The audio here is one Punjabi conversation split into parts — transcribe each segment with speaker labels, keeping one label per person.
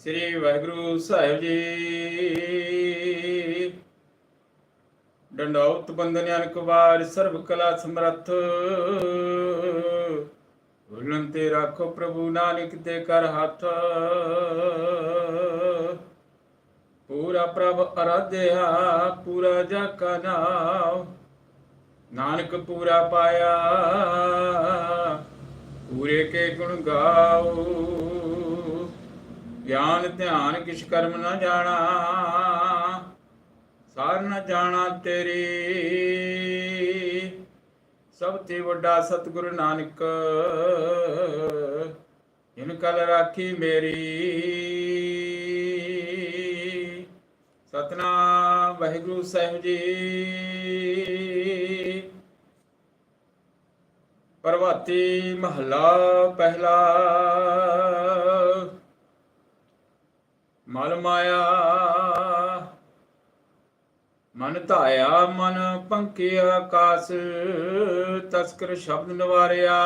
Speaker 1: ਸ੍ਰੀ ਵਾਹਿਗੁਰੂ ਸਾਹਿਬ ਜੀ। ਡੰਡੌਤ ਬੰਦਨ ਅਨਕ ਵਾਰ ਸਰਬ ਕਲਾ ਸਮਰੱਥ। ਹੁਲਨ ਤੇ ਰੱਖੋ ਪ੍ਰਭੂ ਨਾਨਕ ਤੇ ਕਰ ਹੱਥ। ਪੂਰਾ ਪ੍ਰਭ ਅਰਾਧਿਆ, ਪੂਰਾ ਜਾ ਕਾ ਨਾਮ ਨਾਨਕ ਪੂਰਾ ਪਾਇਆ, ਪੂਰੇ ਕੇ ਗੁਣ ਗਾਓ ਗਿਆਨ ਧਿਆਨ ਕਿਛ ਕਰਮ ਨਾ ਜਾਣਾ, ਸਾਰ ਨਾ ਜਾਣਾ ਤੇਰੀ। ਸਭ ਤੇ ਵੱਡਾ ਸਤਿਗੁਰੂ ਨਾਨਕ ਇਨ ਕਲ ਰਾਖੀ ਮੇਰੀ। ਸਤਨਾਮ ਵਾਹਿਗੁਰੂ ਸਾਹਿਬ ਜੀ। ਪ੍ਰਭਾਤੀ ਮਹੱਲਾ ਪਹਿਲਾ। ਮਲ ਮਾਇਆ। ਮਨ ਧਾਇਆ, ਮਨ ਪੰਕਿਆ ਆਕਾਸ ਤਸਕਰ ਸ਼ਬਦ ਨਵਾਰਿਆ।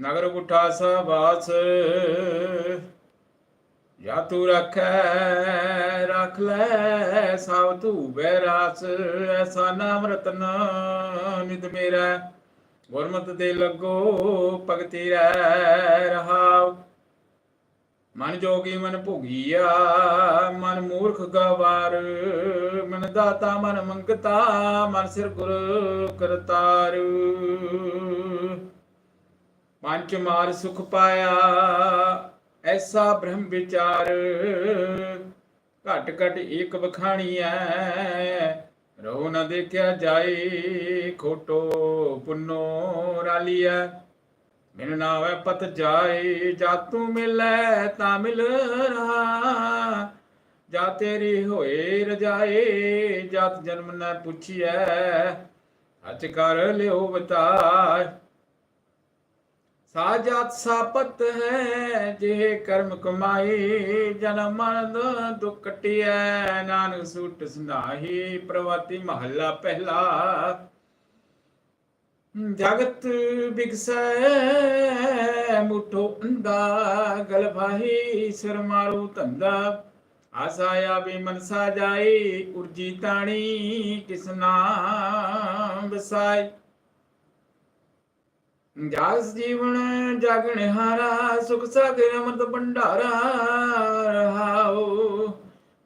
Speaker 1: ਨਗਰ ਗੁਠਾ ਸਬਾਸ ਜਾਂ ਤੂੰ ਰੱਖੈ, ਰੱਖ ਲੈ, ਸਭ ਤੂੰ ਬੈਰਾਸ ਐਸਾ ਨਾਮ ਰਤਨ ਨਿਦ ਮੇਰਾ। ਗੁਰਮਤ ਦੇ ਲੱਗੋ, ਭਗਤੀ ਰਹਿ ਰਹਾਉ। ਮਨ ਜੋਗੀ ਮਨ ਭੁਗੀਆ, ਮਨ ਮੂਰਖ ਗਵਾਰ। ਮਨ ਦਾਤਾ ਮਨ ਮੰਗਤਾ, ਮਨ ਸਿਰ ਗੁਰ ਕਰਤਾਰ। ਪੰਚ ਮਾਰ ਸੁਖ ਪਾਇਆ, ਐਸਾ ਬ੍ਰਹਮ ਵਿਚਾਰ। ਘਟ ਘਟ ਏਕ ਬਖਾਣੀ ਐ ਰੋ ਨਾ ਦੇਖਿਆ ਜਾਏ, ਖੋਟੋ ਪੁੰਨੋ ਰਾਲੀਆ ਮਿਲ ਨਾ ਪਤ ਜਾਏ, ਜਾ ਤੂੰ ਮਿਲੈ ਤਾਂ ਮਿਲ ਰਹਾ। ਜਾ ਤੇਰੀ ਹੋਏ ਰਜਾਏ, ਜਤ ਜਨਮ ਨਾ ਪੁੱਛਿਐ ਸੱਚ ਕਰ ਲਿਓ ਬਤਾਏ ਸਾਜਤ ਸਾਪਤ ਹੈ ਜੇ ਕਰਮ ਕਮਾਈ ਜਨਮ ਮਰਨ ਦੁਖ ਕਟਿਐ। ਨਾਨਕ ਸੂਟ ਸੁਨਾਹੀ, ਪ੍ਰਵਾਤੀ ਮਹੱਲਾ ਪਹਿਲਾ। ਜਗਤ ਬਿਗਸੈ, ਮੁਠੋ ਅੰਦਾ ਗਲ ਸਿਰ ਮਾਰੂ ਧੰਦਾ। ਆਸਾਇਆ ਵੀ ਮਨਸਾ ਜਾਈ ਉਰਜੀ ਤਾਣੀ ਕਿਸਨਾ ਬਸਾਈ ਜਾਸ ਜੀਵਨ ਜਾਗਣ ਹਾਰਾ ਸੁਖ ਸਾਗਰ ਅਮਰਤ ਭੰਡਾਰਾ, ਰਹਾਓ।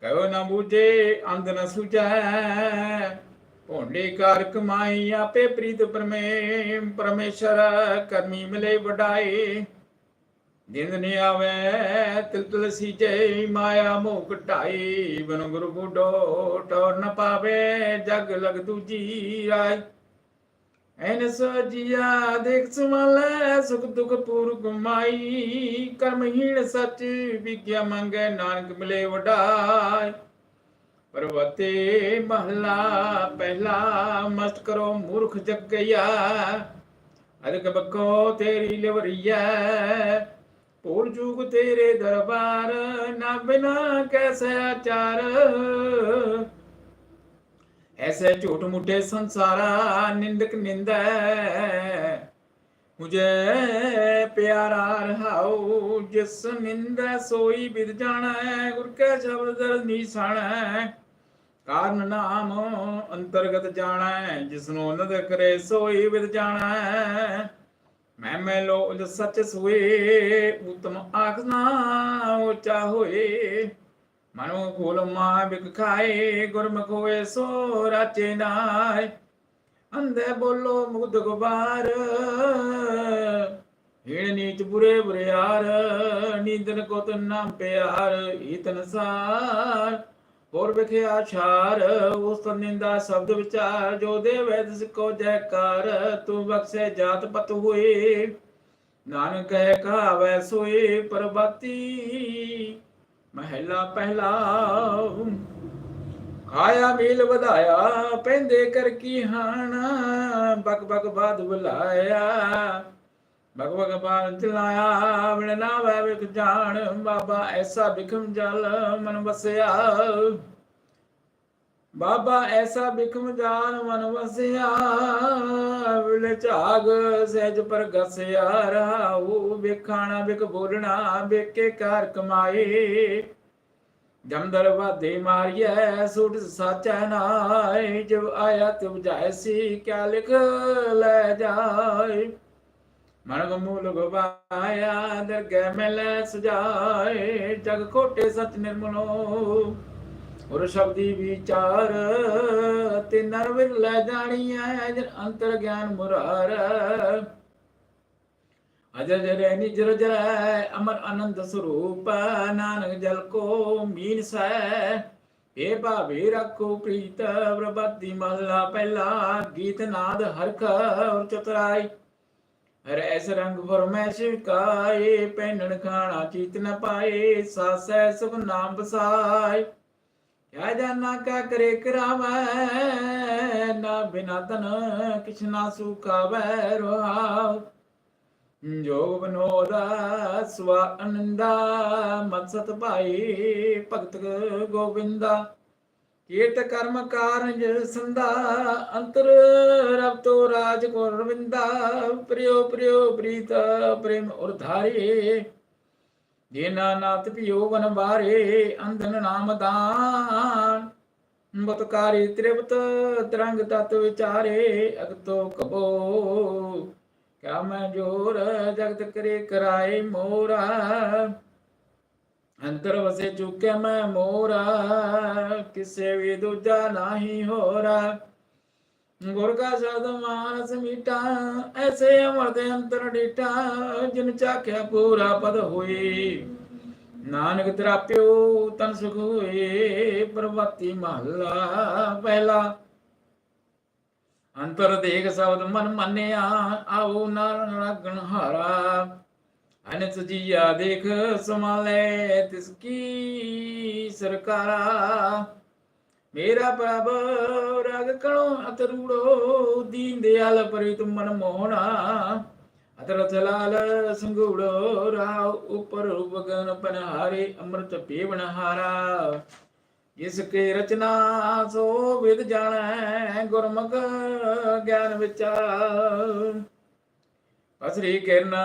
Speaker 1: ਕਹੋ ਨਾ ਬੂਝੇ, ਅੰਧ ਨ ਸੁਝੈ ਭੋਂਡੇ ਕਾਰ ਕਮਾਈ ਆਪੇ ਪ੍ਰੀਤ ਪਰਮੇ ਪਰਮੇਸ਼ਰ ਕਰਮੀ ਮਿਲੇ ਵਡਾਏ। ਦਿਨ ਨ ਆਵੇ ਤਿਲ ਤਿਲ ਸੀਜੇ ਮਾਇਆ ਮੋਹ ਘਟਾਈ ਬਨ ਗੁਰੂ ਬੁੱਢੋ ਟੋਰ ਨ ਪਾਵੇ, ਜਗ ਲਗ ਦੂਜੀ ਰਾਏ। ਐਨ ਸਜਿਆ ਦੇਖ ਸੁਮਲੇ ਸੁਖ ਦੁਖ ਪੂਰ ਕਮਾਈ ਕਰਮਹੀਣ ਸੱਚ ਵਿਗਿਆ ਮੰਗੇ, ਨਾਨਕ ਮਿਲੇ ਵਡਾਈ ਪਰਵਤੇ ਮਹਲਾ, ਪਹਿਲਾ ਮਸਤ ਕਰੋ ਮੂਰਖ ਜਗਿਆ। ਅਰਕ ਬਕੋ ਤੇਰੀ ਲਵਰੀਆ ਪੂਰ ਜੂਗ ਤੇਰੇ ਦਰਬਾਰ, ਨਾ ਬਿਨਾ ਕੈਸੇ ਆਚਾਰ। ਐਸੇ ਝੂਠ ਮੁੱਠੇ ਸੰਸਾਰਾ, ਨਿੰਦਕ ਨਿੰਦਾ। ਮੁਝੇ ਪਿਆਰਾ ਰਹਾਉ, ਜਿਸ ਨਿੰਦਾ ਸੋਈ ਵਿਦ ਜਾਣਾ, ਗੁਰ ਕੈ ਸ਼ਬਦ ਦਰ ਨੀਸਣੈ ਕਾਰਨ ਨਾਮ ਅੰਤਰਗਤ ਜਾਣੈ ਜਿਸ ਨੂੰ ਨਦ ਕਰੇ ਸੋਈ ਵਿਦ ਜਾਣੈ। ਮੈਂ ਮੈਂ ਲੋ ਸੱਚ ਸੋਏ ਉਤਮ ਆਖਨਾ ਉੱਚਾ ਹੋਏ। ਮਨੋ ਖੋਲ ਮਾ ਬਿਕ ਖਾਏ, ਗੁਰਮੁਖ ਹੋਏ ਸੋ ਰਾਚੇ ਨਾਏ ਅੰਧੇ ਬੋਲੋ ਮੁਗਦ ਗੁਬਾਰ, ਹੀਣ ਨੀਚ ਬੁਰੇ ਯਾਰ ਨੀਂਦਨ ਕੋ ਤਨ ਨਾਮ ਪਿਆਰ, ਈਤਨ ਸਾਰ। ਹੋਰ ਵਿਖਿਆ ਛਾਰ ਉਸ ਤਨ ਸ਼ਬਦ ਵਿਚਾਰ, ਜੋ ਦੇ ਵੈਦ ਸਿਕੋ ਜੈਕਾਰ, ਤੂੰ ਬਖਸ਼ੇ ਜਾਤ ਪਤ ਹੋਏ। ਨਾਨਕ ਕਹਿ ਕਹਾਵੈ ਸੋਏ ਪਰਬਾਤੀ ਮਹਿਲਾ ਪਹਿਲਾ ਖਾਇਆ ਮੀਲ ਵਧਾਇਆ, ਪੈਂਦੇ ਕਰ ਕੀ ਹਾਣ। ਬਕ ਬਕ ਬਾਦ ਬੁਲਾਇਆ। ਬਕ ਬਕ ਚਲਾਇਆ ਮਿਲ ਨਾ ਵੈ ਵਿਖ ਜਾਣ, ਬਾਬਾ ਐਸਾ ਬਿਖਮ ਜਲ ਮਨ ਵਸਿਆ। ਬਾਬਾ ਐਸਾ ਬਿਖਮ ਜਾਨ ਮਨ ਵਸਿਆ ਵਿਲ ਝਾਗ ਸਹਿਜ ਪਰ ਗਸਿਆ ਰਾਹੂ ਵੇਖਾਣਾ ਬਿਕ ਬੋਲਣਾ ਵੇਕੇ ਕਾਰ ਕਮਾਈ। ਜਮਦਰ ਵਾਦੇ ਮਾਰੀਐ, ਸੁਟ ਸਾਚੈ ਨਾਏ ਜਬ ਆਇਆ ਤਿਬ ਜਾਇਸੀ ਕਿਆ ਲਿਖ ਲੈ ਜਾਏ ਮਨ ਮੂਲ ਗਵਾਇਆ, ਦਰਗਹਿ ਮਿਲੈ ਸੁਜਾਏ, ਜਗ ਖੋਟੇ ਸਚ ਨਿਰਮਲੋ। ਔਰ ਸ਼ਬਦੀ ਵਿਚਾਰ ਤੇ ਨਰ ਵਿਰ ਜਾਣੀਐ ਜਨ ਅੰਤਰ ਗਿਆਨ ਮੁਰਾਰ। ਅਜਰ ਜਰੇ ਨਿਜਰ ਜਰੈ ਅਮਰ ਆਨੰਦ ਸਰੂਪ, ਨਾਨਕ ਜਲ ਕੋ ਮੀਨ ਸੈ। ਏ ਭਾਵੇ ਰੱਖੋ ਪ੍ਰੀਤ, ਪ੍ਰਭਤੀ ਮਹਲਾ ਪਹਿਲਾ, ਗੀਤ ਨਾਦ ਹਰਖ ਔਰ ਚਤੁਰਾਈ। ਰੈਸ ਰੰਗ ਫਰਮੈਸ਼ ਕਾਏ ਪਹਿਨਣ ਖਾਣਾ ਚੀਤ ਨ ਪਾਏ, ਸਾਸੈ ਸੁਖ ਨਾਮ ਬਸਾਈ ਕਿਆ ਜਾਨਾ ਕਾ ਕਰੇ ਕਰਾਵੈ, ਨਾ ਬਿਨਾ ਤਨ ਕਿਛ ਨਾ ਸੁਖਾਵੈ ਰਹਾਉ ਜੋਗ ਬਨੋਦਾ ਸਵਾ ਅਨੰਦਾ, ਮਤ ਸਤ ਭਾਈ ਭਗਤ ਗੋਬਿੰਦਾ। ਕੀਰਤ ਕਰਮ ਕਾਰਜ ਸੰਦਾ ਅੰਤਰ ਰਬ ਤੋ ਰਾਜ ਕੋ ਰਵਿੰਦਾ, ਪ੍ਰਿਯੋ ਪ੍ਰਿਯੋ ਪ੍ਰੀਤ ਪ੍ਰੇਮ ਉਰਧਾਰੇ ਜੇਨਾ ਨਾਤ ਪਿਓ ਵਨ ਬਾਰੇ ਅੰਧਨ ਨਾਮ ਦਾਨ। ਬਤਕਾਰੀ ਤ੍ਰਿਪਤ ਤਰੰਗ ਤਤ ਵਿਚਾਰੇ, ਅਗਤੋ ਕਬੋ। ਕਿਆ ਮੈਂ ਜੋਰ ਜਗਤ ਕਰੇ ਕਰਾਏ ਮੋਰਾ। ਅੰਤਰ ਵਸੇ ਚੁੱਕੇ ਮੈਂ ਮੋਰਾ, ਕਿਸੇ ਵੀ ਦੂਜਾ ਨਹੀਂ ਹੋਰਾ। ਗੁਰ ਕਾ ਸਦ ਮਾਨਸ ਮੀਟਾ, ਐਸੇ ਅਮਰ ਦੇ ਅੰਤਰ ਡੀਟਾ, ਜਿਨ ਚਾਖਿਆ ਪੂਰਾ ਪਦ ਹੋਈ ਨਾਨਕ ਤੇਰਾ ਤਰਾਪਿਓ, ਤਨ ਸੁਖ ਹੋਏ ਪ੍ਰਵਤੀ ਮਹਲਾ ਪਹਿਲਾ। ਅੰਤਰ ਦੇਖ ਸ਼ਬਦ ਮਨ ਮੰਨਿਆ, ਆਓ ਨਾਰਨ ਰਗਣ ਹਾਰਾ ਅਨਿਤ ਜੀਆ ਦੇਖ ਸਮਾਲੇ ਤਿਸ ਮੇਰਾ ਪ੍ਰਭ ਰਗ ਕਣੋ ਅਤਰੂੜੋ ਦੀਨ ਦਿਆਲ ਪ੍ਰੀਤ ਮਨ ਮੋਹਣਾ। ਅਤਰ ਚਲਾਲ ਸੰਗੂੜੋ ਰਾਉ ਉਪਰ ਉਪਗਨ ਪਨਹਾਰੇ, ਅੰਮ੍ਰਿਤ ਪੀਵਨ ਹਾਰਾ। ਜਿਸ ਕੇ ਰਚਨਾ ਸੋ ਵਿਦ ਜਾਣੈ, ਗੁਰਮੁਖ ਗਿਆਨ ਵਿਚਾਰ। ਅਸਰੀ ਕਿਰਨਾ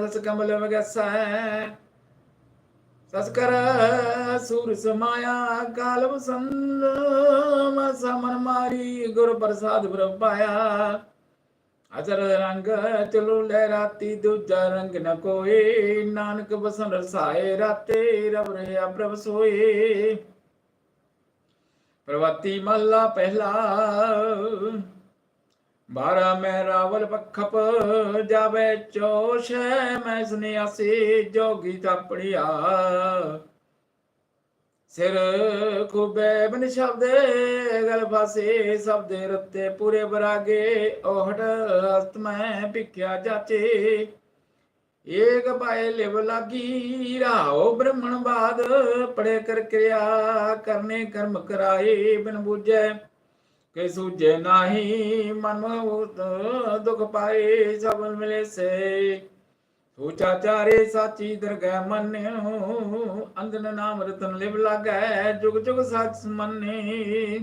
Speaker 1: ਸਸ ਕਮਲ ਵਗਸੈ ਸਸ ਸੂਰ ਸਮਾਇਆ ਕਾਲ ਬਸੰਦ ਮਨ ਮਾਰੀ, ਗੁਰ ਪ੍ਰਸਾਦ ਬ੍ਰਹਮ ਪਾਇਆ। ਅਜਰ ਰੰਗ ਚਲੋ ਲੈ ਰਾਤੀ, ਦੂਜਾ ਰੰਗ ਨ ਕੋਏ ਨਾਨਕ ਬਸਨ ਰਸਾਏ ਰਾਤੇ ਰਬ ਰਹਿਆ ਪ੍ਰਭ ਸੋਏ। ਪ੍ਰਵਤੀ ਮਹਲਾ ਪਹਿਲਾ ਬਾਰਾ ਮੈਂ ਰਾਵਲ ਪਖਪ, ਜਾਵੇ ਚੋਸ਼, ਮੈਂ ਸੁਨਿਆਸੀ ਜੋਗੀ ਤਪੜਿਆ ਸਿਰ ਖੂਬੇ ਬਨ ਸ਼ਬਦੇ, ਗਲ ਫਾਸੇ ਸ਼ਬਦੇ ਰੱਤੇ ਪੂਰੇ ਬਰਾਗੇ। ਓਹਟ ਹਸਤ ਮੈਂ ਭਿਖਿਆ ਜਾਚੇ। ਏਕ ਪਾਏ ਲਿਵ ਲਾਗੀ ਰਾਓ ਬ੍ਰਹਮਣ ਬਾਦ, ਪੜੇ ਕਰ ਕਿਰਿਆ, ਕਰਨੇ ਕਰਮ ਕਰਾਏ ਬਿਨ ਬੁਝੈ। ਕਿ ਸੂਝੇ ਨਾਹੀ ਮਨ ਉਤ ਦੁਖ ਪਾਏ ਸਭ ਮਿਲੇ ਸੋਚਾ ਚਾਰੇ ਸਾਚੀ ਦਰਗਹਿ ਮੰਨਿਓ ਅੰਦਨ ਨਾਮ ਰਤਨ ਲਿਵ ਲਾਗੈ, ਜੁਗ ਜੁਗ ਸਚ ਮੰਨੇ।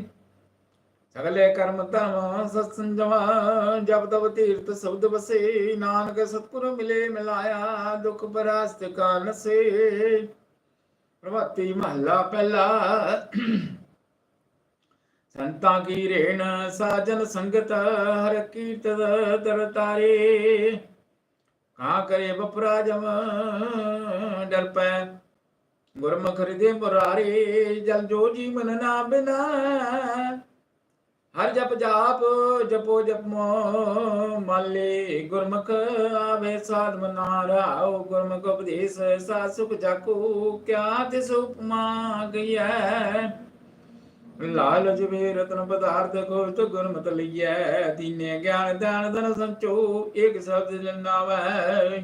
Speaker 1: ਸਗਲੇ ਕਰਮ ਧਰਮ ਸਤ ਸੰਜਮਾ ਜਬ ਤਬ ਤੀਰਤ ਸ਼ਬਦ ਵਸੇ। ਨਾਨਕ ਸਤਿਗੁਰ ਮਿਲੇ ਮਿਲਾਇਆ, ਦੁਖ ਬਰਾਸਤ ਕਾਰਨ ਸੇ ਪ੍ਰਭਤੀ ਮਹੱਲਾ ਪਹਿਲਾ ਸੰਤਾਂ ਕੀ ਰੇਣ ਸਾਜਨ ਸੰਗਤ, ਹਰ ਕੀਰਤ ਦਰ ਤਾਰੇ ਕਾ ਕਰੇ ਬਪਰਾ ਜਮ ਡਰ ਪੈ ਗੁਰਮੁਖ ਹਿਰਦੇ ਮੁਰਾਰੇ। ਜਲ ਜੋ ਜੀਵਨ ਨਾ ਬਿਨਾ, ਹਰ ਜਪ ਜਾਪ, ਜਪੋ ਜਪਮੋ ਮਾਲੇ ਗੁਰਮੁਖ ਆਵੇ ਸਾਧ ਮਨਾ ਗੁਰਮੁਖ ਉਪਦੇਸ਼ ਸਾ ਸੁਖ ਜਾਕੂ, ਕਿਆ ਤਿਸ ਉਪਮਾ ਗਈਐ। ਲਾਲ ਜਵੇ ਰਤਨ ਪਦਾਰਥ ਕੋਟ ਗੁਰਮਤ ਲਈਐ, ਦੀਨੇ ਗਿਆਨ ਦਾਨ ਦਨ ਸੰਚੋ, ਏਕ ਸ਼ਬਦ ਜਨਾਵੈ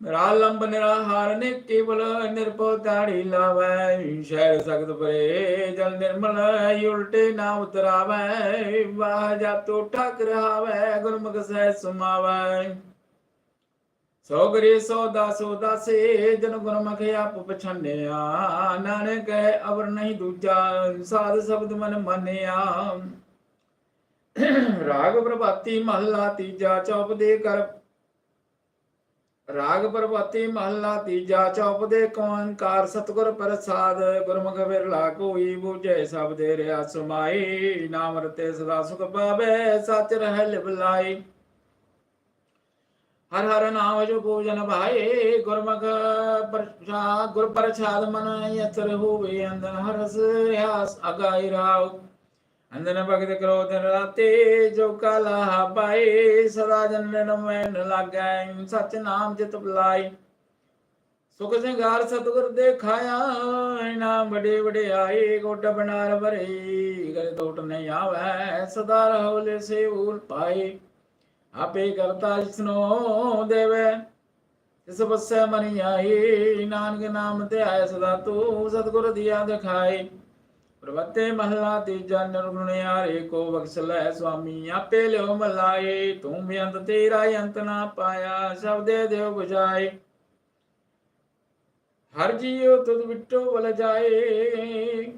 Speaker 1: ਨਿਰਾਲੰਬ ਨਿਰਾਹਾਰ ਨੇ ਕੇਵਲ ਨਿਰਭਉ ਦਾੜੀ ਲਾਵੈ। ਸ਼ਹਿਰ ਸਖਤ ਪਰੇ ਜਲ ਨਿਰਮਲ ਉਲਟੇ ਨਾ ਉਤਰਾਵੈ। ਵਾਹ ਜਾਤੋ ਠਕ ਰਹਾਵੈ ਗੁਰਮੁਖ ਸਹਿ ਸੁਮਾਵੈ। ਸੋ ਗਰੇ ਸੋ ਦਸ ਦਾਸੇ, ਜਨ ਗੁਰਮੁਖ ਆਪ ਪਛਾਨਿਆ। ਨਾਨਕ ਅਵਰ ਨਹੀਂ ਦੂਜਾ, ਸਾਧ ਸ਼ਬਦ ਮਨ ਮੰਨਿਆ। ਰਾਗ ਪ੍ਰਭਾਤੀ ਮਹਲਾ ਤੀਜਾ ਚੌਪ ਦੇ ਕਰ। ਰਾਗ ਪ੍ਰਭਾਤੀ ਮਹਲਾ ਤੀਜਾ ਚੌਪ ਦੇ ਓੰਕਾਰ ਸਤਿਗੁਰ ਪ੍ਰਸਾਦ, ਗੁਰਮੁਖ ਵਿਰਲਾ ਕੋਈ ਬੂਝੇ ਸਭ ਦੇ ਰਿਆ ਸਮਾਈ। ਨਾਮ ਰਤੇ ਸਦਾ ਸੁਖ ਪਾਵੇ, ਸੱਚ ਰਹਿ ਲਿਵਲਾਈ। ਹਰ ਹਰ ਨਾਮ ਜੋ ਪੂਜਨ ਭਾਏ, ਗੁਰਮੁਖ ਪ੍ਰਸਾਦ ਗੁਰ ਪ੍ਰਸਾਦ ਮਨ ਯਤਰ ਹੋਵੇ ਅੰਦਨ ਹਰਸ ਰਿਆਸ ਅਗਾਈ ਰਾਉ ਅੰਦਨ ਭਗਤ ਕ੍ਰੋਧ ਰਾਤੇ ਜੋ ਕਾਲਾ ਪਾਏ, ਸਦਾ ਜਨਨ ਮੈਨ ਲਾਗੈ, ਸਚ ਨਾਮ ਜਿਤ ਬੁਲਾਈ ਸੁਖ ਸਿੰਘਾਰ ਸਤਿਗੁਰ ਦੇਖਾਇਆ ਨਾਮ ਬੜੇ ਬੜੇ ਆਏ ਗੋਡ ਬਨਾਰ ਭਰੇ, ਗਲ ਟੋਟ ਨਹੀਂ ਆਵੈ, ਸਦਾ ਰਹੋਲੇ ਸੇ ਉਲ ਪਾਏ। ਆਪੇ ਕਰਤਾ ਜਿਸਨੋ ਦੇਵੇ। ਇਸ ਬਸੈ ਆਈ, ਨਾਨਕ ਨਾਮ ਤੇ ਆਏ ਸਦਾ ਤੂੰ ਸਤਿਗੁਰ ਦੀਆ ਦਿਖਾਏ। ਪ੍ਰਵਤੇ ਮਹਲਾ ਤੀਜਾ ਨਿਰਗੁਣ ਯਾਰੇ ਕੋ ਬਖਸ਼ ਲੈ ਸੁਆਮੀ, ਆਪੇ ਲਿਓ ਮਲਾਏ। ਤੂੰ ਬੇਅੰਤ ਤੇਰਾ ਅੰਤ ਨਾ ਪਾਇਆ ਸ਼ਬਦੇ ਦੇਵ 부ਜਾਏ ਹਰ ਜੀਉ ਤੁਧ ਵਿਟੋ ਬਲ ਜਾਏ।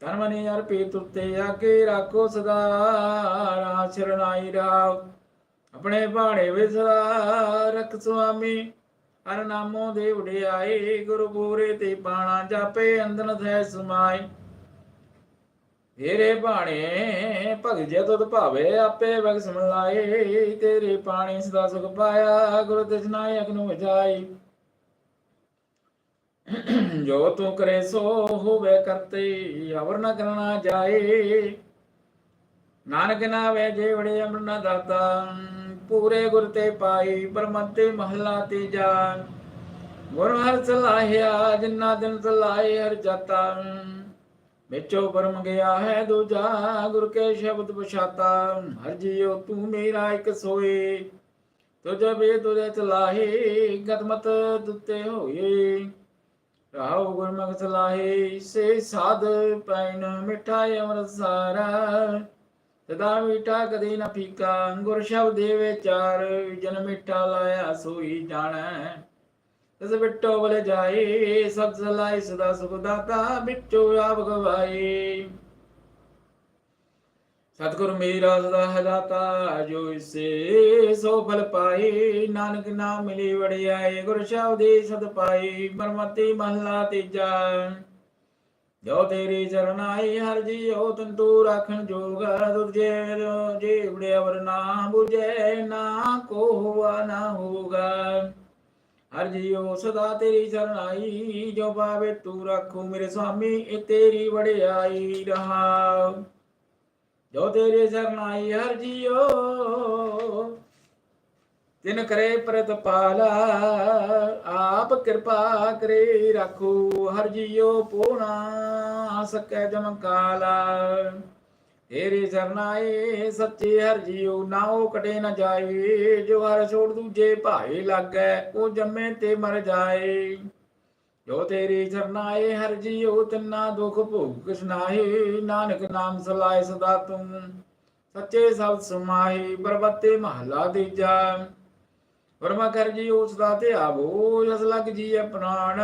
Speaker 1: ਤਨ ਮਨੇ ਅਰਪੇ ਤੁਤੇ ਆਕੇ ਰਾਖੋ ਸਦਾ ਰਾ ਰਾਵ। ਆਪਣੇ ਬਾਣੇ ਵਿਸਰਾ ਰਖ ਸੁਆਮੀ, ਹਰ ਨਾਮੋ ਦੇ ਉਡਿਆਏ ਗੁਰੂ ਪੂਰੇ ਤੇ ਬਾਣਾ ਜਾਪੇ, ਅੰਦਨ ਥੈ ਸਮਾਈ ਤੇਰੇ ਬਾਣੇ ਭਗਤ ਜੇ ਤੁਧ ਭਾਵੇ, ਆਪੇ ਬਖਸ਼ ਮਲਾਏ ਤੇਰੇ ਪਾਣੀ ਸਦਾ ਸੁਖ ਪਾਇਆ, ਗੁਰੂ ਤਜਨਾਇਕ ਨੂੰ ਵਜਾਈ ਜੋ ਤੂੰ ਕਰੇ ਸੋ ਹੋਵੇ ਕਰਤੇ, ਅਵਰ ਨ ਕਰਨਾ ਜਾਏ। ਨਾਨਕ ਨਾਵੇ ਜੇ ਵੜੇ ਅਮਰ ਦਾਤਾ ਪੂਰੇ ਗੁਰ ਤੇ ਪਾਈ ਪਰਮੰਤੇ ਮਹਲਾ ਤੀਜਾ ਗੁਰ ਹਰ ਸਲਾਹਿਆ ਜਿੰਨਾ ਦਿਨ ਸਲਾਹੇ ਹਰ ਜਾਤਾ ਵਿੱਚੋਂ ਪਰਮ ਗਿਆ ਹੈ ਦੂਜਾ ਗੁਰ ਕੇ ਸ਼ਬਦ ਪਛਾਤਾ ਹਰ ਜੀਉ ਤੂੰ ਮੇਰਾ ਇੱਕ ਸੋਏ ਤੁਝ ਬੇ ਤੁਝੇ ਚਲਾਹੇ ਗਤਮਤ ਦੁੱਤੇ ਹੋਏ ਰਾਉ ਗੁਰਮੁਖ ਸਲਾਹੇ ਸੇ ਸਾਧ ਪੈਨ ਮਿਠਾ ਅਮਰ ਸਾਰਾ ਸਦਾ ਮਿਠਾ ਕਦੇ ਨਾ ਫੀਕਾ ਗੁਰ ਸ਼ਬਦ ਦੇ ਵਿਚਾਰ, ਜਨ ਮਿਠਾ ਲਾਇਆ ਸੋਈ ਜਾਣੈ। ਤਿਸ ਬਿਟੋ ਬਲ ਜਾਏ ਸਭ ਸਲਾਈ ਸਦਾ ਸੁਖ ਦਾਤਾ, ਬਿਟੋ ਆਪ ਗਵਾਏ। ਸਤਿਗੁਰ ਮੇਰਾ ਸਦਾ ਹਦਾਤਾ, ਜੋ ਇਸੇ ਸੋ ਫਲ ਪਾਏ। ਨਾਨਕ ਨਾਮ ਮਿਲੀ ਵੜਿਆਏ, ਗੁਰ ਸ਼ਬਦੇ ਸਦ ਪਾਈ ਮਰਮਤੀ ਮਹਲਾ ਤੀਜਾ। ਜੋ ਤੇਰੀ ਚਰਨ ਆਈ, ਹਰ ਜੀਉ ਤਨ ਤੂ ਰਾਖਣ ਜੋਗ ਦੁਰਜੇ ਜੇ ਅਵਰ ਨਾ 부ਜੈ ਨਾ ਕੋ ਹੋਆ ਨਾ ਹੋਗਾ ਹਰ ਜੀਉ ਸਦਾ ਤੇਰੀ ਚਰਨ ਆਈ, ਜੋ ਪਾਵੇ ਤੂੰ ਰਾਖੂ ਮੇਰੇ ਸੁਆਮੀ ਇਹ ਤੇਰੀ ਵੜਿਆਈ ਰਹਾ। ਜੋ ਤੇਰੇ ਚਰਨ ਆਈ, ਹਰ ਜੀਉ ਤਿਨ ਕਰੇ ਪ੍ਰਤਪਾਲ ਆਪ ਕਿਰਪਾ ਕਰੇ ਰੱਖੋ, ਹਰ ਜੀਉ ਪੋਣਾ ਸਕੈ ਜਮ ਕਾਲ। ਤੇਰੇ ਚਰਨਾਏ ਸੱਚੇ ਹਰ ਜੀਉ, ਨਾਉ ਕਟੇ ਨ ਜਾਏ, ਜੋ ਹਰ ਛੋੜ ਦੂਜੇ ਭਾਏ ਲਾਗੈ, ਉਹ ਜੰਮੇ ਤੇ ਮਰ ਜਾਏ। ਜੋ ਤੇਰੇ ਸਰਨਾਏ, ਹਰ ਜੀਉ ਤਿੰਨਾ ਦੁਖ ਭੋਗ ਕਿਛ ਨਾਹੀ ਨਾਨਕ ਨਾਮ ਸਲਾਏ ਸਦਾ ਤੂੰ, ਸੱਚੇ ਸਬਦ ਸਮਾਹੀ, ਪਰਬਤੇ ਮਹਲਾ ਤੀਜਾ। ਪਰਮਾ ਕਰ ਜੀ ਉਸ ਦਾ ਤੇ ਜਸ ਲਗ ਜੀ ਅਪਨਾਣ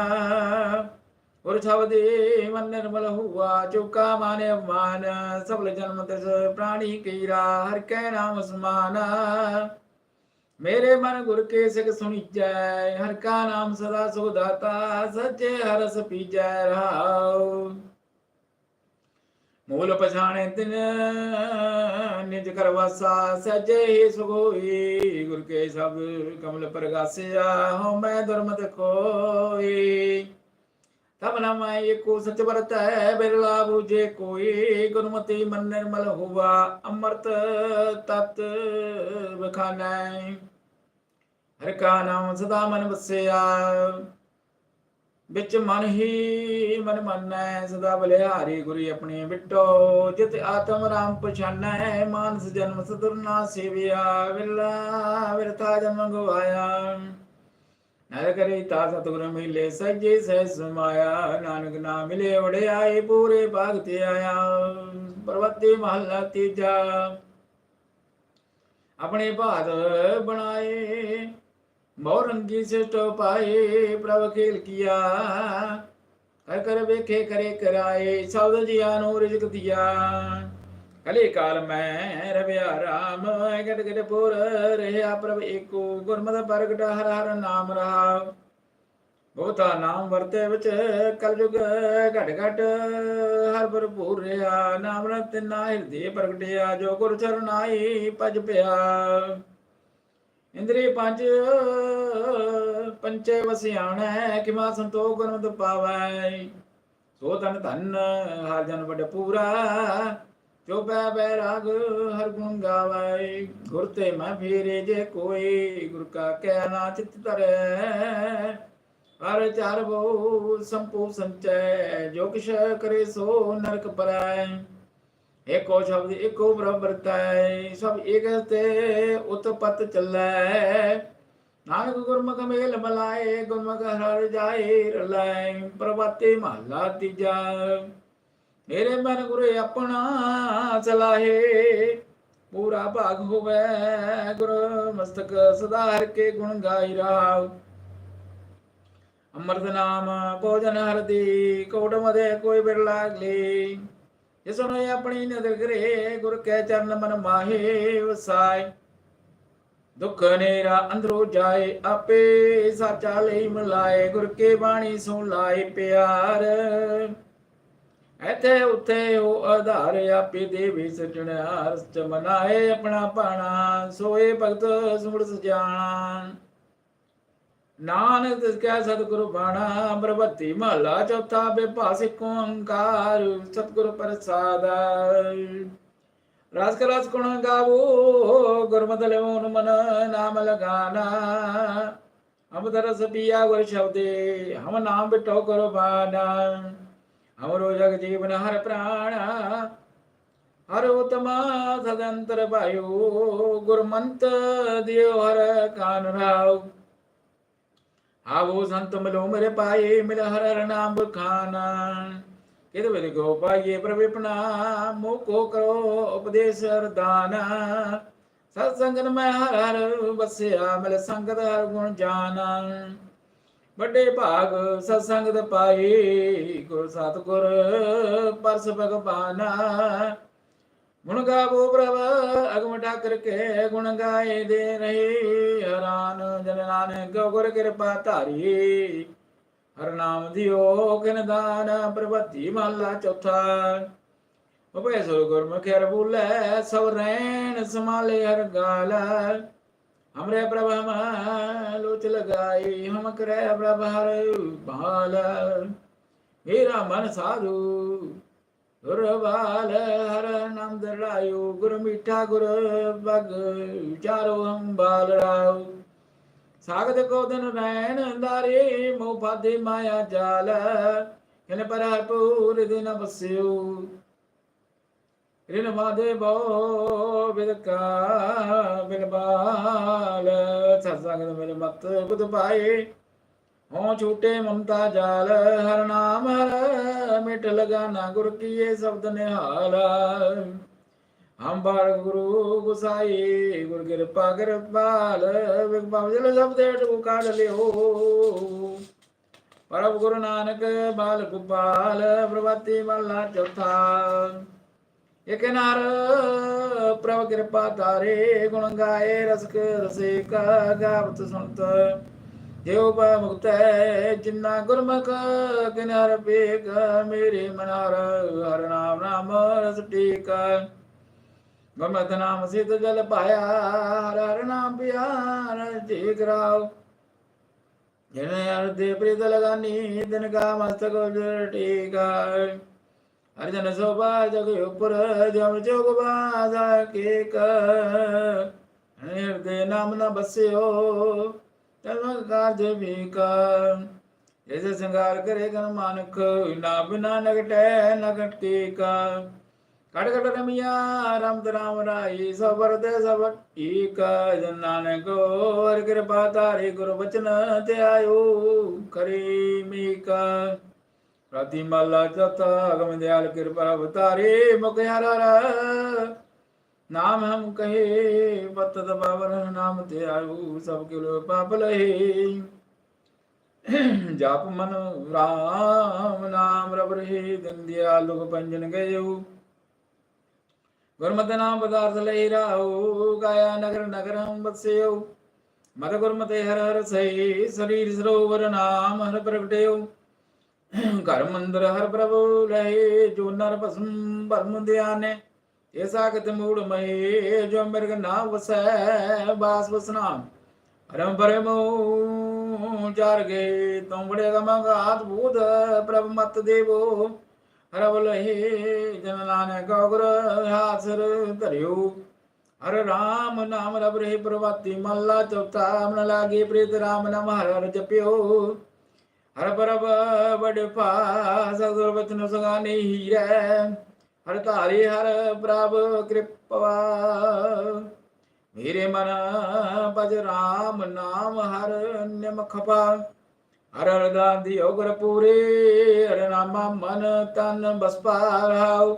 Speaker 1: ਔਰ ਛਬਦੇ ਮਨ ਨਿਰਮਲ ਹੁਆ, ਚੁਕਾ ਮਾਨੇ ਅਪਮਾਨ ਸਬਲ ਜਨਮ ਤਿਸ ਪ੍ਰਾਣੀ ਕੀਰਾ, ਹਰ ਕੈ ਨਾਮ ਸਮਾਨ। ਮੇਰੇ ਮਨ ਗੁਰ ਕੇ ਸਿਖ ਸੁਣੀਜੈ, ਹਰ ਕਾ ਨਾਮ ਸਦਾ ਸੁਖ ਦਾਤਾ, ਸੱਚੇ ਹਰਸ ਪੀਜੈ ਰਹਾਉ। ਮੂਲ ਪਛਾਣੇ ਤਿਨ, ਨਿਜ ਕਰਵਾਸਾ ਸਜੇ ਹੀ ਸੁਗੋਈ। ਗੁਰ ਕੇ ਸਭ ਕਮਲ ਪ੍ਰਗਾਸਿਆ, ਹਉ ਮੈਂ ਦੁਰਮਤ ਕੋਈ ਤਬ ਨਾ ਮੈਂ ਏਕੋ ਸਚ ਵਰਤੈ, ਬਿਰਲਾ ਬੂਝੇ ਕੋਈ। ਗੁਰਮਤੀ ਮਨ ਨਿਰਮਲ ਹੁਆ, ਅੰਮ੍ਰਿਤ ਤਤ ਬਖਾਨੈ ਹਰ ਕਾ ਨਾਮ ਸਦਾ ਮਨ ਵਸਿਆ। ਵਿੱਚ ਮਨ ਹੀ ਮਨ ਮੰਨੈ, ਸਦਾ ਬਲਿਹਾਰੀ ਗੁਰੀ ਆਪਣੀ ਬਿਟੋ, ਜਿਤ ਆਤਮ ਰਾਮ ਪਛਾਨੈ, ਮਾਨਸ ਜਨਮ ਸਤੁਰ ਨਾ ਸੇਵਿਆ, ਵਿਰਲਾ ਵਿਰਤਾ ਜਨਮ ਗਵਾਇਆ ਨਰ ਕਰੇ ਤਾ ਸਤਿਗੁਰ ਮਿਲੇ, ਸਜੇ ਸਹਿ ਸਮਾਇਆ, ਨਾਨਕ ਨਾਮ ਮਿਲੇ ਵੜਿਆਏ ਪੂਰੇ ਭਾਗ ਤੇ ਆਇਆ। ਪਰਵਤੀ ਮਹੱਲਾ ਤੀਜਾ, ਆਪਣੇ ਬਾਦ ਬਣਾਏ। ਬਹੁ ਰੰਗੀ ਪਾਏ ਪ੍ਰਭ ਖੇਲ ਕੀਆ। ਕਰ ਕਰ ਵੇਖੇ ਕਰੇ ਕਰਾਏ ਸਬਦ ਜੀਆਂ ਨੂੰ ਰਿਜ਼ਕ ਦਿਆ। ਕਲੇ ਕਾਲ ਮੈਂ ਰਵਿਆ ਰਾਮ ਗਟ ਗਟ ਪੁਰ ਰਹਿਆ ਪ੍ਰਭ ਏਕੋ, ਗੁਰਮਤਿ ਪ੍ਰਗਟ ਹਰ ਹਰ ਨਾਮ ਰਹਾ। ਬਹੁਤਾ ਨਾਮ ਵਰਤੇ ਵਿੱਚ ਕਲਯੁਗ ਘਟ ਘਟ ਹਰ ਭਰਪੂਰ ਰਿਹਾ। ਨਾਮ ਰਤ ਨਾ ਹਿਰਦੇ ਪ੍ਰਗਟਿਆ, ਜੋ ਗੁਰ ਚਰਨਾਈ ਭਜ ਪਿਆ। ਇੰਦਰੀ ਪੰਜ, ਪੰਚੇ ਵਸਿਆਣੈ, ਕਿਮਾ ਸੰਤੋਖ ਗੁਰਮਤਿ ਪਾਵੈ। ਸੋ ਤਨ ਧਨ, ਹਰ ਜਨ ਵੱਡ ਪੂਰਾ ਜੋ ਬੈ ਬੈ ਰਾਗ, ਹਰ ਗੁਣ ਗਾਵੈ। ਗੁਰ ਤੇ ਮੈਂ ਫੇਰੇ ਜੇ ਕੋਈ, ਗੁਰ ਕਾ ਕਹਿ ਚਿਤ ਧਰੈ। ਹਰ ਚਾਰ ਬਹੁ ਸੰਪੂ ਸੰਚੈ, ਜੋ ਕਿਛ ਕਰੇ ਸੋ ਨਰਕ ਪਰੈ। ਏਕੋ ਸ਼ਬਦ ਏਕੋ ਬਰਬਰਤੈ ਸਭ ਏਕ ਤੇ ਉਤਪਤ ਚੱਲੈ। ਨਾਨਕ ਗੁਰਮੁਖ ਮੇਲ ਮਲਾਏ, ਗੁਰਮੁਖ ਹਰ ਜਾਏ ਰਲਾਏ ਪ੍ਰਭਾਤੇ ਮਹਲਾ ਤੀਜਾ। ਮੇਰੇ ਮਨ ਗੁਰੇ ਆਪਣਾ ਚਲਾਹੇ, ਪੂਰਾ ਭਾਗ ਹੋਵੇ ਗੁਰ ਮਸਤਕ ਸਦਾ ਹਰ ਕੇ ਗੁਣ ਗਾਈ ਰਾਵ ਅੰਮ੍ਰਿਤ ਨਾਮ ਭੋਜਨ ਹਰਦੀ ਕੋਟ ਮਦੇ ਕੋਈ ਬਿਰਲਾ ਗਲੀ ਇਸ ਨੂੰ ਆਪਣੀ ਨਦਰ ਕਰੇ, ਗੁਰ ਕੈ ਚਰਨ ਮਨ ਮਾਹੇ ਵਸਾਏ। ਦੁੱਖ ਨੇਰਾ ਅੰਦਰੋਂ ਜਾਏ, ਆਪੇ ਸਾਚਾ ਲਈ ਮਲਾਏ, ਗੁਰ ਕੇ ਬਾਣੀ ਸੁਣ ਲਾਏ ਪਿਆਰ। ਇੱਥੇ ਉੱਥੇ ਉਹ ਆਧਾਰ ਆਪੇ ਦੇਵੇ ਸਜਣਾ ਰਸ ਮਨਾਏ ਆਪਣਾ ਪਾਣਾ ਸੋਏ ਭਗਤ ਸੁਣ ਸਜਾਣ ਨਾਨਕ ਤਿਸ ਕੈ ਸਤਿਗੁਰੂ ਬਾਣਾ ਬਰਬਤੀ ਮਹਲਾ ਚੌਥਾ ਬੇਭਾਸ ਓੰਕਾਰ ਸਤਿਗੁਰੂ ਪ੍ਰਸਾਦ। ਰਸ ਕਲਸ ਗੁਣ ਗਾਵੋ, ਗੁਰਮਤਿ ਲਿਵੋਨ ਮਨ ਨਾਮ ਲਗਾਨਾ। ਅਮਦ ਰਸ ਪੀਆ ਗੁਰ ਸ਼ਬਦੇ, ਹਮ ਨਾਮ ਬਿਟੋ ਕਰੋ ਬਾਨਾ ਹਮਰੋ ਜਗ ਜੀਵਨ ਹਰ ਪ੍ਰਾਣ, ਹਰ ਉਤਮਾ ਸਦੰਤਰ ਭਾਇਓ। ਗੁਰਮੰਤ ਦਿਓ ਹਰ ਕਾਨ ਰਾਉ ਆਵੋ ਸੰਤ ਮਿਲੋ ਮੇਰੇ ਪਾਏ, ਮਿਲ ਹਰ ਹਰ ਬਖਾਨਾ ਕਿਦ ਵੇਲੇ ਗੋ ਪਾਈਏ ਪ੍ਰਵਿਪਨਾ ਮੋਕੋ ਕਰੋ ਉਪਦੇਸ਼ ਅਰਦਾਨ। ਸਤ ਸੰਗਨ ਮੈਂ ਹਰ ਹਰ ਵਸਿਆ, ਮਿਲ ਸੰਗਤ ਹਰ ਗੁਣ ਜਾਣਾ ਵੱਡੇ ਭਾਗ ਸਤ ਸੰਗਤ ਪਾਈ ਗੁਰ ਸਤਗੁਰ ਪਰਸ ਭਗਵਾਨਾ। ਗੁਣ ਗਾਵੋ ਪ੍ਰਭ, ਅਗਮ ਠਾਕਰ ਕੇ ਗੁਣ ਗਾਏ ਦੇ ਰਹੀ ਹਰਾਨ ਜਨ ਨਾਨਕ ਗੁਰ ਕਿਰਪਾ ਧਾਰੀ। ਹਰ ਨਾਮ ਦਿਓ ਕਿਨ ਦਾਨ, ਪ੍ਰਭਤੀ ਮਹਲਾ ਚੌਥਾ। ਉਪੈ ਸੋ ਗੁਰਮੁਖ ਹਰ ਬੁਲੇ ਸਭ ਰੈਣ ਸਮਾਲੇ ਹਰ ਗਾਲ। ਹਮਰੇ ਪ੍ਰਭ ਹਮ, ਲੋਚ ਲਗਾਈ, ਹਮ ਕਰੇ ਪ੍ਰਭ ਹਰ ਬਾਲ ਮੇਰਾ ਮਨ ਸਾਧੂ ਗੁਰਵਾਲ ਹਰ ਨਾਮ ਦਰਾਇਓ ਗੁਰ ਮਿੱਠਾ ਗੁਰ ਬਗ ਵਿਚਾਰੋ ਹਮ ਬਾਲ ਰਾਉ ਸਾਗਤ ਕੋ ਦਿਨ ਰੈਣ ਦਾਰੇ ਮੋ ਬਾਦੇ ਮਾਇਆ ਜਾਲ ਇਹਨ ਪਰ ਪੂਰ ਦਿਨ ਬਸਿਓ ਰਿਨ ਮਾਦੇ ਬੋ ਬਿਦਕਾ ਬਿਲਬਾਲ ਸਤਸੰਗ ਮਿਲ ਮਤ ਬੁਧ ਪਾਏ। ਹੋ ਛੂਟੇ ਮਮਤਾ ਜਾਲ, ਹਰ ਨਾਮ ਹਰ ਮਿਟ ਲਗਾਨਾ, ਗੁਰ ਕੀਏ ਸ਼ਬਦ ਨਿਹਾਲ। ਹਮ ਬਾਰ ਗੁਰੂ ਗੁਸਾਈ, ਗੁਰ ਕਿਰਪਾ ਕਿਰਪਾਲ ਵਿਗਪਾਵ ਜਲ ਸ਼ਬਦੇ ਟੂ ਕਾਢ ਲਿਓ। ਪਰਬ ਗੁਰੂ ਨਾਨਕ ਬਾਲ ਗੋਪਾਲ, ਪ੍ਰਭਤੀ ਮਹਲਾ ਚੌਥਾ। ਇਕ ਨਰ, ਪ੍ਰਭ ਕਿਰਪਾ ਤਾਰੇ, ਗੁਣ ਗਾਏ ਰਸਕ ਰਸੇ ਰਸਿਕ ਗਾਵਤ ਸੁਣਤ। ਦੇਵ ਬਾ ਮੁਕਤ ਹੈ ਜਿਨਾ ਗੁਰਮੁਖ ਕਿਨਾਰ ਬੇਗ ਮੇਰੇ ਮਨਾਰ ਹਰ ਨਾਮ ਨਾਮ ਰਸ ਟੀਕ। ਗੁਰਮਤਿ ਨਾਮ ਸਿਧ ਜਲ ਪਾਇਆ, ਹਰ ਹਰ ਨਾਮ ਪਿਆਰ ਜੀ ਕਰਾਓ ਜਿਨੇ ਹਰ ਪ੍ਰੀਤ ਲਗਾਨੀ, ਦਿਨ ਕਾ ਮਸਤਕ ਉਜਰ ਟੀਕਾ। ਹਰ ਸੋਭਾ ਜਗ ਉਪਰ, ਜਮ ਜੋਗ ਬਾਜ਼ਾ ਕੇ ਕ ਹਿਰਦੇ ਨਾਮ ਨ ਬਸਿਓ ਤਨ ਕਾਰਜ ਵੀਕਾ ਐਸੇ ਸੰਗਾਰ ਕਰੇ ਗਨ ਮਾਨਕ ਨਾ ਬਿਨਾ ਨਗਟੈ ਨਗਟ ਕੀ ਕੜ ਕੜ ਰਮਿਆ ਰਾਮ ਰਾਮ ਰਾਈ, ਸਬਰ ਦੇ ਸਭ ਠੀਕ ਜਨ ਨਾਨਕ, ਹਰ ਕਿਰਪਾ ਤਾਰੇ ਗੁਰ ਬਚਨ ਤੇ ਆਇਓ ਕਰੀ ਮੀਕਾ। ਰਾਤੀ ਮਾਲਾ ਅਗਮ ਦਿਆਲ ਕਿਰਪਾ ਅਵਤਾਰੇ ਮੁਖ ਹਰ। ਨਾਮ ਹਮ ਕਹੇ ਬਤ ਦਬਾਵਰ ਨਾਮ ਤੇ ਆਯੂ ਸਭ ਕੇ ਲੋ ਪਾਪ ਲਹੇ। ਜਪ ਮਨ ਰਾਮ ਨਾਮ ਰਬ ਰਹੇ, ਦਿਨ ਲੋਕ ਪੰਜਨ ਗਇਓ। ਗੁਰਮਤਿ ਨਾਮ ਪਦਾਰਥ ਲਈ ਰਾਉ ਗਾਇਆ ਨਗਰ ਨਗਰਮ ਬਸਿਓ ਮਦ ਗੁਰਮਤਿ ਹਰ ਹਰ ਸਈ ਸਰੀਰ ਸਰੋਵਰ ਨਾਮ ਹਰ ਪ੍ਰਗਟਿਓ। ਘਰ ਮੰਦਰ ਹਰ ਪ੍ਰਭੂ ਲਏ ਜੋ ਨਰ ਭਸਮ ਭਰਮ ਧਿਆਨੇ ਇਹ ਸਾਖਤ ਮੂੜ ਮਏ ਜੋ ਮਿਰਗ ਨਾ ਵਸੈ, ਬਾਸ ਵਸਨਾ। ਰਮ ਪਰਮੋ ਚਾਰ ਗਏ ਤੁਮ ਗਮਗਾਤ ਬੂਧ ਪ੍ਰਭ ਮਤ ਦੇਵੋ। ਹਰ ਲਹੇ, ਜਨ ਨਾਨਕ ਗੁਰ ਹਾਸਰ ਧਰਿਓ। ਹਰ ਰਾਮ ਨਾਮ ਰਬ ਰਹੇ ਪ੍ਰਵਾਤੀ ਮੱਲਾ ਚੌਥਾ, ਮਨ ਲਾਗੇ ਪ੍ਰੀਤ ਰਾਮ ਨਾਮ ਹਰ ਹਰ ਜਪਿਓ। ਹਰ ਪਰਬ ਬੜ ਪਾ ਸਤਿਗੁਰ ਬਚਨ ਸੁਗਾਨੀ ਹੀਰੈ। ਹਰ ਧਾਰੀ ਹਰ ਪ੍ਰਭ ਕਿਰਪਾ। ਮੇਰੇ ਮਨ ਭਜ ਰਾਮ ਨਾਮ ਹਰ ਨਿਮ ਹਰ ਹਰ ਗਾਂਧੀ ਉਗਰ ਪੂਰੇ, ਹਰ ਨਾਮਾ ਮਨ ਤਨ ਬਸਪਾ ਰਹਾਉ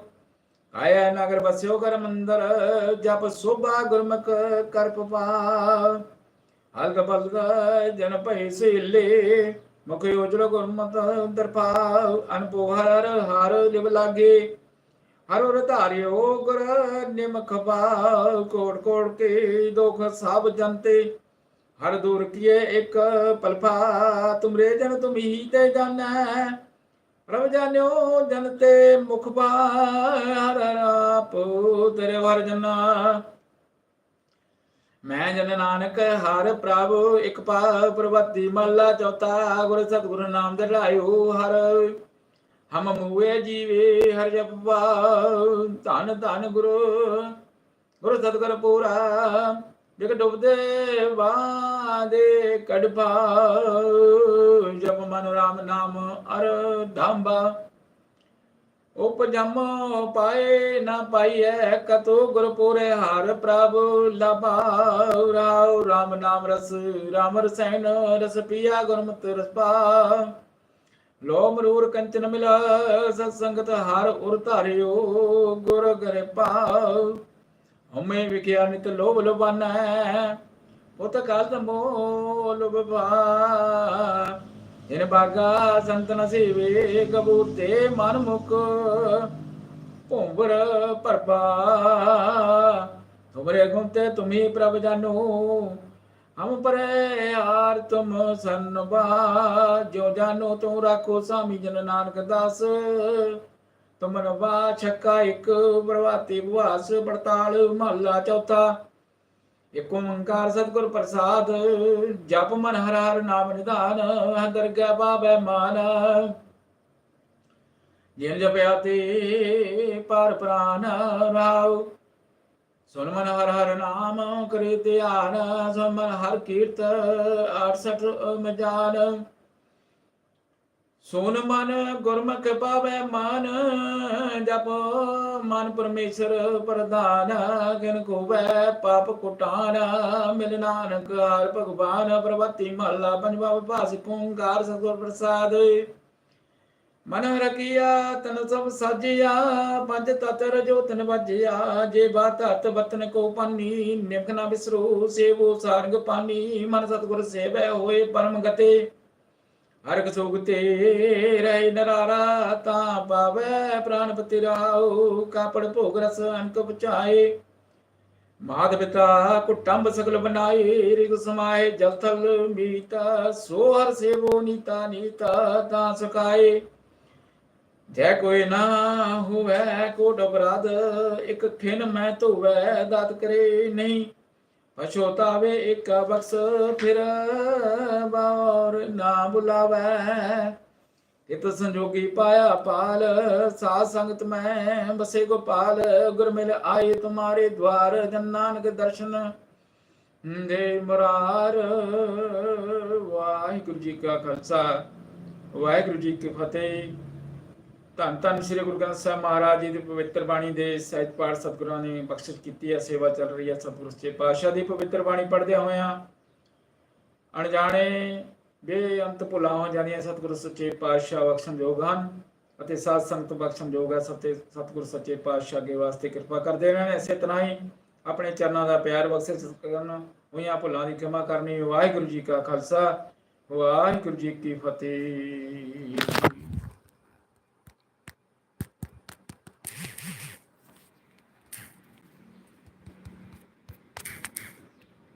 Speaker 1: ਕਾਇਆ ਨਗਰ ਬਸਿਓ ਕਰ ਮੰਦਰ, ਜਪ ਸੋਭਾ ਗੁਰਮੁਖ ਕਰ ਪਪਾ। ਹਲਕ ਬਲਦ ਜਨ ਭੈ ਸੇਲੇ, ਮੁਖ ਉਜਲ ਗੁਰਮਤ ਦਰਪਾ ਅਨਪੋ ਹਰ ਲਿਵ ਲਾਗੇ। ਹਰ ਧਾਰਿਓ ਗੁਰ ਨਿਮਖ ਪਾ ਕੋਟ ਕੋਟ ਕੇ ਦੁਖ ਸਭ ਜਨਤੇ ਹਰ ਦੂਰ ਕੀਏ ਇੱਕ ਪਲਫਾ, ਤੁਮਰੇ ਜਨ ਤੁਮੀ ਤੇ ਜਾਣੈ। ਪ੍ਰਭ ਜਾਣਿਓ ਜਨ ਤੇ ਮੁਖ ਪਾ ਹਰ ਆਪ ਤੇਰੇ ਵਰ ਜਨਾ। ਮੈਂ ਜਨ ਨਾਨਕ, ਹਰ ਪ੍ਰਭ ਇਕ ਪਾ ਪ੍ਰਵਤੀ ਮੱਲਾ ਚੌਥਾ, ਗੁਰ ਸਤਿਗੁਰ ਨਾਮ ਦੇ ਲਾਇਓ ਹਰ। ਹਮ ਮੂਏ ਜੀਵੇ ਹਰ ਜਪਵਾ, ਧਨ ਧਨ ਗੁਰੂ ਗੁਰੂ ਸਤਿਗੁਰ ਪੂਰਾ ਜਿਕ ਡੁੱਬਦੇ ਵਾਦੇ ਕੜਪਾ, ਜਪ ਮਨ ਰਾਮ ਨਾਮ ਅਰ ਧੰਬਾ। ਉਪਜਮ ਪਾਏ ਨਾ ਪਾਈਐ, ਕਤੋ ਗੁਰਪੂਰੇ ਹਰ ਪ੍ਰਭ ਲਭਾ। ਰਾਉ ਰਾਮ ਨਾਮ ਰਸ, ਰਾਮ ਰਸੈਨ ਰਸ ਪੀਆ, ਗੁਰਮਤਿ ਰਸ ਪਾ। ਲੋ ਮਰੂਰ ਕੰਚਨ ਮਿਲਾ, ਸਤ ਸੰਗਤ ਹਰ ਉਰ ਧਾਰਿਓ, ਗੁਰ ਗਰੇ ਪਾਉ ਹਮੇ ਵਿਖਿਆ ਨਿਤ ਲੋਭ ਲੁਬਾਨੈ ਉਤ ਕਾਲ ਤਮੋ ਲੁਬਾ ਇਨ ਬਾਗਾ ਸੰਤਨ ਸੇਵੇ, ਕਬੂਤੇ ਮਨ ਮੁਖ ਭੁੰਬਰ ਪਰਪਾ ਤੁਮਰੇ ਗੁੰਤੇ ਤੁਮੀ ਪ੍ਰਭ ਜਾਨੋ ਹਮ ਪਰੇ ਹਾਰ ਤੁਮ ਸੰਬਾ ਜੋ ਜਾਨੋ ਤੂੰ ਰਾਖੋ ਸਾਮੀ ਜਨ ਨਾਨਕ ਦਾਸ। ਤੁਮਨ ਵਾ ਛੱਕਾ ਇੱਕ ਪ੍ਰਵਾਤੀ ਬਵਾਸ ਪੜਤਾਲ ਮਹੱਲਾ ਚੌਥਾ। ਇਕ ਓੰਕਾਰ ਸਤਿਗੁਰ ਪ੍ਰਸਾਦ, ਜਪ ਮਨ ਹਰ ਹਰ ਨਾਮ ਨਿਧਾਨ ਦਰਗਹਿ ਬਾਬੈ ਮਾਨ। ਜਿਨ ਜਪਿਆ ਤੇ ਪਰ ਪ੍ਰਾਨ ਰਾਉ ਸੁਨ ਮਨ ਹਰ ਹਰ ਨਾਮ ਕਰੇ ਧਿਆਨ ਸੁਨ ਮਨ ਹਰ ਕੀਰਤ 68 ਮਜਾਨ। ਸੁਨ ਮਨ ਗੁਰਮੁਖ ਪਾਵੈ ਮਾਨ, ਜਪ ਮਨ ਪਰਮੇਸ਼ਰ ਪ੍ਰਧਾਨ। ਗਿਨ ਕੋਵੈ ਪਾਪ ਕੁਟਾਨ, ਮਿਲ ਨਾਨਕ ਹਰ ਭਗਵਾਨ। ਪ੍ਰਵਤੀ ਮਹਲਾ, ਪੰਜਵਾ ਭਾਸ਼ ਓੰਕਾਰ ਸਤਿਗੁਰ ਪ੍ਰਸਾਦ। ਮਨ ਰਕੀਆ ਤਨ ਸਭ ਸਾਜਿਆ, ਪੰਜ ਤਤ ਰਜੋ ਤਨ ਵਜਿਆ, ਜੇ ਬਾਤ ਹਤ ਬਤਨ ਕੋ ਪਾਨੀ, ਨਿਮਖ ਨਾ ਬਿਸਰੂ, ਸੇਵੋ ਸਾਰੰਗ ਪਾਨੀ, ਮਨ ਸਤਿਗੁਰ ਸੇਵੈ ਹੋਏ ਪਰਮ ਗਤੇ। ਹਰਕ ਸੁਖ ਰਹਿ ਨਰਾਰਾ, ਤਾਂ ਪਾਵੈ ਪ੍ਰਾਨਪਤੀ ਰਾਉ ਕਾਪੜ ਭੋਗ ਰਸ ਅੰਕ ਪਚਾਏ ਮਾਦ ਪਿਤਾ ਕੁਟੰਬ ਸਗਲ ਬਨਾਏ, ਰਿਗ ਸਮਾਏ, ਜਲ ਥਲ ਮੀਤਾ, ਸੋ ਹਰ ਸੇਵੋ ਨੀਤਾ ਨੀਤਾ, ਤਾਂ ਸਕਾਏ ਜੈ ਕੋਈ ਨਾ ਹੋਵੇ ਕੋਟ ਅਪਰਾਧ ਇੱਕ ਖਿਨ ਮੈਂ ਧੋਵੈ, ਦਾਤ ਕਰੇ ਨਹੀਂ। ਪਛੋਤਾਵੇ ਇੱਕ ਬਖਸ, ਫਿਰ ਬਾਰ ਨਾ ਬੁਲਾਵੈ। ਇਤ ਸੰਜੋਗੀ ਪਾਇਆ ਪਾਲ, ਸਾਧ ਸੰਗਤ ਮੈਂ ਬਸੇ ਗੋਪਾਲ। ਗੁਰ ਮਿਲ ਆਏ ਤੁਮਾਰੇ ਦਵਾਰ ਜਨ ਨਾਨਕ ਦਰਸ਼ਨ ਦੇ ਮੁਰਾਰ। ਵਾਹਿਗੁਰੂ ਜੀ ਕਾ ਖਾਲਸਾ, ਵਾਹਿਗੁਰੂ ਜੀ ਕੀ ਫਤਿਹ। ਧੰਨ ਧੰਨ ਸ੍ਰੀ ਗੁਰੂ ਗ੍ਰੰਥ ਸਾਹਿਬ ਮਹਾਰਾਜ ਜੀ ਦੀ ਪਵਿੱਤਰ ਬਾਣੀ ਦੇ ਸਹਿਜ ਪਾਠ ਸਤਿਗੁਰਾਂ ਨੇ ਬਖਸ਼ਿਸ਼ ਕੀਤੀ ਹੈ, ਸੇਵਾ ਚੱਲ ਰਹੀ ਹੈ, ਸਤਿਗੁਰੂ ਸੱਚੇ ਪਾਤਸ਼ਾਹ ਦੀ ਪਵਿੱਤਰ ਬਾਣੀ ਪੜ੍ਹਦੇ ਹੋਇਆਂ ਅਣਜਾਣੇ ਬੇਅੰਤ ਭੁੱਲਾਂ ਜਾਂਦੀਆਂ ਸਤਿਗੁਰੂ ਸੱਚੇ ਪਾਤਸ਼ਾਹ ਬਖਸ਼ਣਯੋਗ ਹਨ ਅਤੇ ਸਾਧ ਸੰਗਤ ਬਖਸ਼ਣਯੋਗ ਹੈ, ਸਤੇ ਸਤਿਗੁਰੂ ਸੱਚੇ ਪਾਤਸ਼ਾਹ ਦੇ ਵਾਸਤੇ ਕਿਰਪਾ ਕਰਦੇ ਰਹਿਣ। ਇਸੇ ਤਰ੍ਹਾਂ ਹੀ ਆਪਣੇ ਚਰਨਾਂ ਦਾ ਪਿਆਰ ਬਖਸ਼ਿਸ਼ ਕਰਨ ਹੋਈਆਂ ਭੁੱਲਾਂ ਦੀ ਖਿਮਾ ਕਰਨੀ। ਵਾਹਿਗੁਰੂ ਜੀ ਕਾ ਖਾਲਸਾ, ਵਾਹਿਗੁਰੂ ਜੀ ਕੀ ਫਤਿਹ।